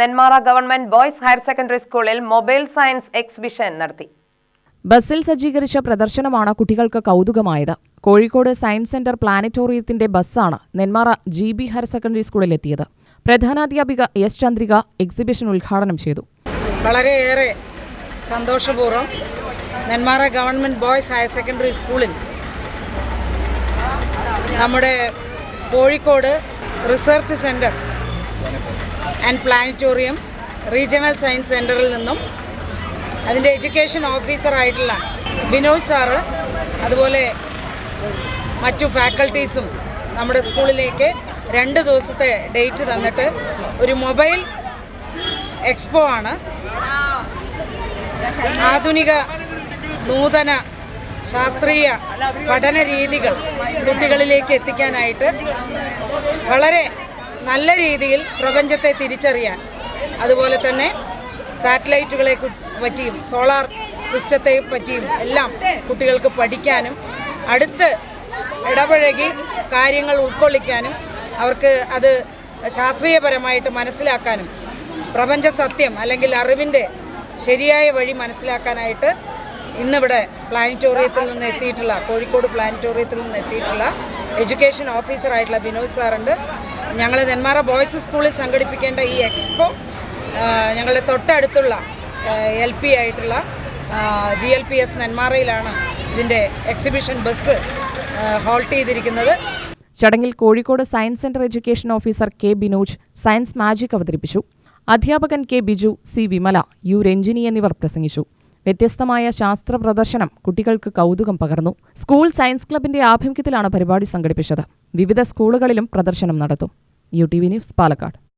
Nenmara government boys higher secondary സ്കൂളിൽ mobile science exhibition നടത്തി. ബസ്സിൽ സജ്ജീകരിച്ച പ്രദർശനമാണ് കുട്ടികൾക്ക് കൗതുകമായത്. കോഴിക്കോട് സയൻസ് സെന്റർ പ്ലാനറ്റോറിയത്തിന്റെ ബസ്സാണ് Nenmara G B higher secondary സ്കൂളിലെത്തിയത്. പ്രധാനാധ്യാപിക എസ് ചന്ദ്രിക എക്സിബിഷൻ ഉദ്ഘാടനം ചെയ്തു. വളരെയേറെ സന്തോഷപൂർവം Nenmara government boys higher secondary സ്കൂളിൽ നമ്മുടെ Kozhikode research centre and planetarium regional science സെന്ററിൽ നിന്നും അതിന്റെ എഡ്യൂക്കേഷൻ ഓഫീസറായിട്ടുള്ള ബിനോദ് സാറ് അതുപോലെ മറ്റു ഫാക്കൽറ്റീസും നമ്മുടെ സ്കൂളിലേക്ക് രണ്ട് ദിവസത്തെ ഡേറ്റ് തന്നിട്ട് ഒരു മൊബൈൽ എക്സ്പോ ആണ്. ആധുനിക നൂതന ശാസ്ത്രീയ പഠന രീതികൾ കുട്ടികളിലേക്ക് എത്തിക്കാനായിട്ട് വളരെ നല്ല രീതിയിൽ പ്രപഞ്ചത്തെ തിരിച്ചറിയാൻ. അതുപോലെ തന്നെ സാറ്റലൈറ്റുകളെ പറ്റിയും സോളാർ സിസ്റ്റത്തെ പറ്റിയും എല്ലാം കുട്ടികൾക്ക് പഠിക്കാനും അടുത്ത് ഇടപഴകി കാര്യങ്ങൾ ഉൾക്കൊള്ളിക്കാനും അവർക്ക് അത് ശാസ്ത്രീയപരമായിട്ട് മനസ്സിലാക്കാനും പ്രപഞ്ച സത്യം അല്ലെങ്കിൽ അറിവിന്റെ ശരിയായ വഴി മനസ്സിലാക്കാനായിട്ട് ഇന്നിവിടെ പ്ലാനറ്റോറിയത്തിൽ നിന്ന് എത്തിയിട്ടുള്ള കോഴിക്കോട് പ്ലാനറ്റോറിയത്തിൽ നിന്ന് എത്തിയിട്ടുള്ള എഡ്യൂക്കേഷൻ ഓഫീസറായിട്ടുള്ള ബിനോദ് സാറുണ്ട്. ഞങ്ങൾ നെന്മാറ ബോയ്സ് സ്കൂളിൽ സംഘടിപ്പിക്കേണ്ട ഈ എക്സ്പോ ഞങ്ങളുടെ തൊട്ടടുത്തുള്ള എൽ പി ആയിട്ടുള്ള ജി എൽ പി എസ് നെന്മാറയിലാണ് ഇതിന്റെ എക്സിബിഷൻ ബസ് ഹോൾട്ട് ചെയ്തിരിക്കുന്നത്. ചടങ്ങിൽ Kozhikode science centre education officer K Binoj science magic അവതരിപ്പിച്ചു. അധ്യാപകൻ K Biju C Vimala U Ranjini എന്നിവർ പ്രസംഗിച്ചു. വ്യത്യസ്തമായ ശാസ്ത്ര പ്രദർശനം കുട്ടികൾക്ക് കൗതുകം പകർന്നു. സ്കൂൾ സയൻസ് ക്ലബിന്റെ ആഭിമുഖ്യത്തിലാണ് പരിപാടി സംഘടിപ്പിച്ചത്. വിവിധ സ്കൂളുകളിലും പ്രദർശനം നടത്തും. U T V news Palakkad.